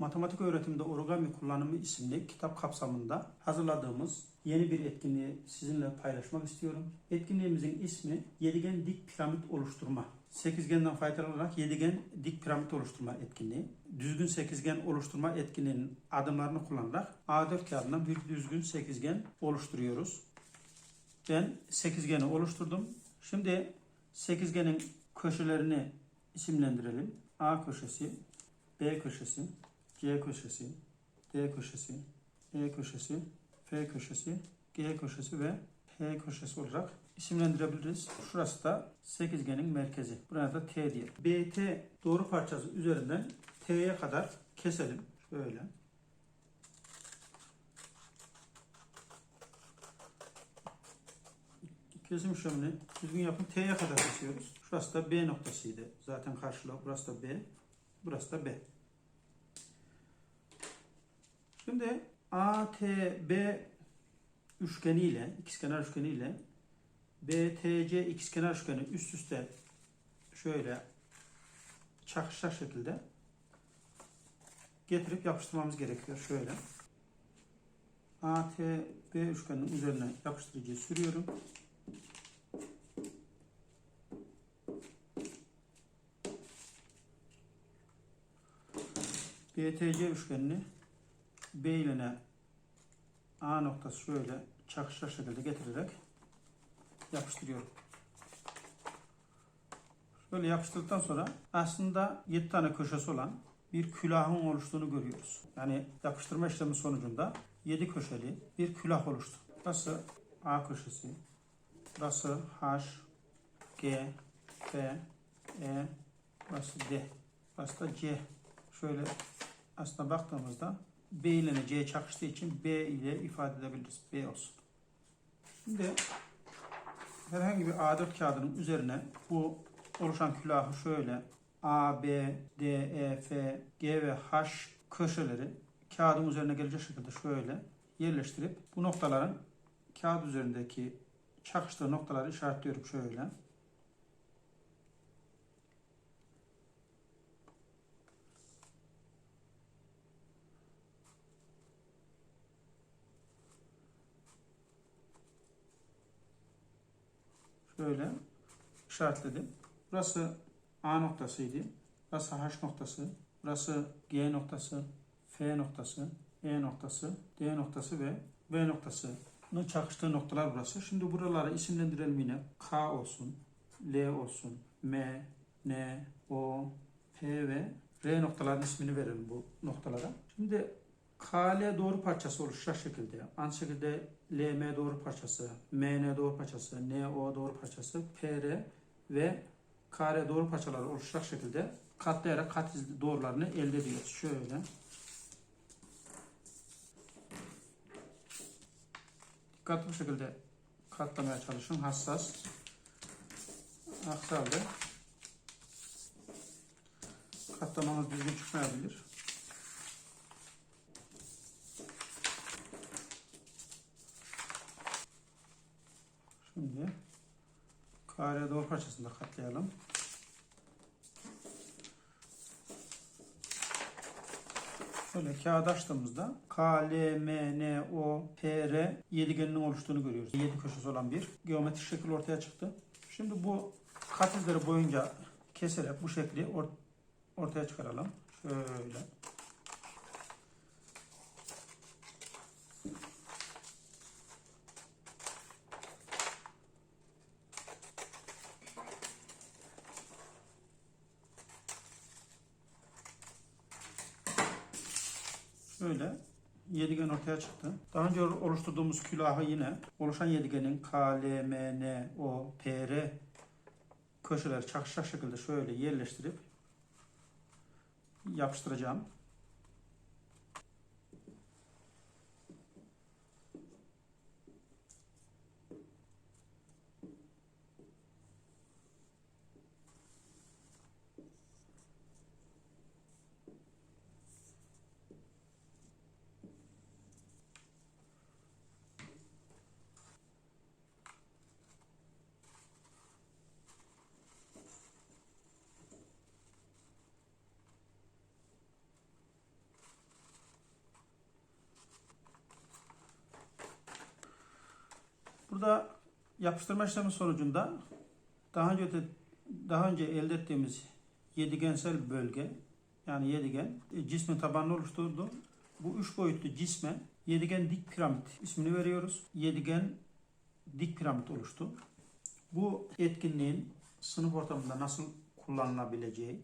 Matematik Öğretimde Origami Kullanımı isimli kitap kapsamında hazırladığımız yeni bir etkinliği sizinle paylaşmak istiyorum. Etkinliğimizin ismi Yedigen Dik Piramit Oluşturma. Sekizgenden faydalanarak yedigen dik piramit oluşturma etkinliği. Düzgün sekizgen oluşturma etkinliğinin adımlarını kullanarak A4 kağıdından bir düzgün sekizgen oluşturuyoruz. Ben sekizgeni oluşturdum. Şimdi sekizgenin köşelerini isimlendirelim. A köşesi, B köşesi, C köşesi, D köşesi, E köşesi, F köşesi, G köşesi ve H köşesi olarak isimlendirebiliriz. Şurası da sekizgenin merkezi. Buraya da T diyelim. BT doğru parçası üzerinden T'ye kadar keselim. Şöyle. Kesim işlemini düzgün yapın. T'ye kadar kesiyoruz. Şurası da B noktasıydı. Zaten karşılığı. Burası da B. Burası da B. Şimdi ATB üçgeni ile ikizkenar üçgeni ile BTC ikizkenar üçgeni üst üste şöyle çakışacak şekilde getirip yapıştırmamız gerekiyor. Şöyle. ATB üçgeninin üzerine yapıştırıcıyı sürüyorum. BTC üçgenini B ile A noktası şöyle çakışacak şekilde getirerek yapıştırıyorum. Şöyle yapıştırdıktan sonra aslında 7 tane köşesi olan bir külahın oluştuğunu görüyoruz. Yani yapıştırma işlemi sonucunda 7 köşeli bir külah oluştu. Burası A köşesi, burası H, G, F, E, burası D, burası da C. Şöyle aslında baktığımızda B ile C çakıştığı için B ile ifade edebiliriz. B olsun. Şimdi herhangi bir A4 kağıdının üzerine bu oluşan külahı şöyle A, B, D, E, F, G ve H köşeleri kağıdın üzerine gelecek şekilde şöyle yerleştirip bu noktaların kağıt üzerindeki çakıştığı noktaları işaretliyorum şöyle. Şöyle işaretledim. Burası A noktasıydı. Burası H noktası. Burası G noktası. F noktası. E noktası. D noktası ve B noktasının çakıştığı noktalar burası. Şimdi buraları isimlendirelim yine. K olsun. L olsun. M, N, O, P ve R noktaların ismini verelim bu noktalara. Şimdi KL doğru parçası oluşacak şekilde, aynı şekilde LM doğru parçası, MN doğru parçası, NO doğru parçası, PR ve KR doğru parçaları oluşacak şekilde katlayarak kat doğrularını elde ediyoruz. Şöyle. Dikkatli bir şekilde katlamaya çalışın. Hassas. Aksaldı. Katlamanız düzgün çıkmayabilir. Şimdi kare doğru parçasını da katlayalım. Şöyle kağıt açtığımızda K, L, M, N, O, P, R yedigeninin oluştuğunu görüyoruz. Yedi köşesi olan bir geometrik şekil ortaya çıktı. Şimdi bu kat izleri boyunca keserek bu şekli or- ortaya çıkaralım. Şöyle. Böyle yedigen ortaya çıktı. Daha önce oluşturduğumuz külahı yine oluşan yedigenin K, L, M, N, O, P, R köşeleri çakışacak şekilde şöyle yerleştirip yapıştıracağım. Burada yapıştırma işlemi sonucunda daha önce de, daha önce elde ettiğimiz yedigensel bölge yani yedigen e, cismin tabanını oluşturdu. Bu üç boyutlu cisme yedigen dik piramit ismini veriyoruz. Yedigen dik piramit oluştu. Bu etkinliğin sınıf ortamında nasıl kullanılabileceği,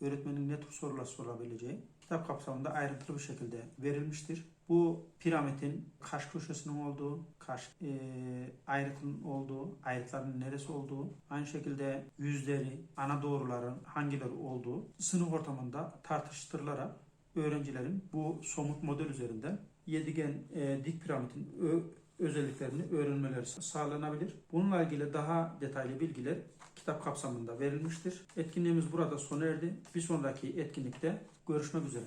öğretmenin ne tür sorular sorabileceği kitap kapsamında ayrıntılı bir şekilde verilmiştir. Bu piramidin kaç köşesinin olduğu, kaç e, ayrıtın olduğu, ayrıtların neresi olduğu, aynı şekilde yüzleri, ana doğruların hangileri olduğu sınıf ortamında tartıştırılarak öğrencilerin bu somut model üzerinden yedigen e, dik piramidin ö- özelliklerini öğrenmeleri sağlanabilir. Bununla ilgili daha detaylı bilgiler kitap kapsamında verilmiştir. Etkinliğimiz burada sona erdi. Bir sonraki etkinlikte görüşmek üzere.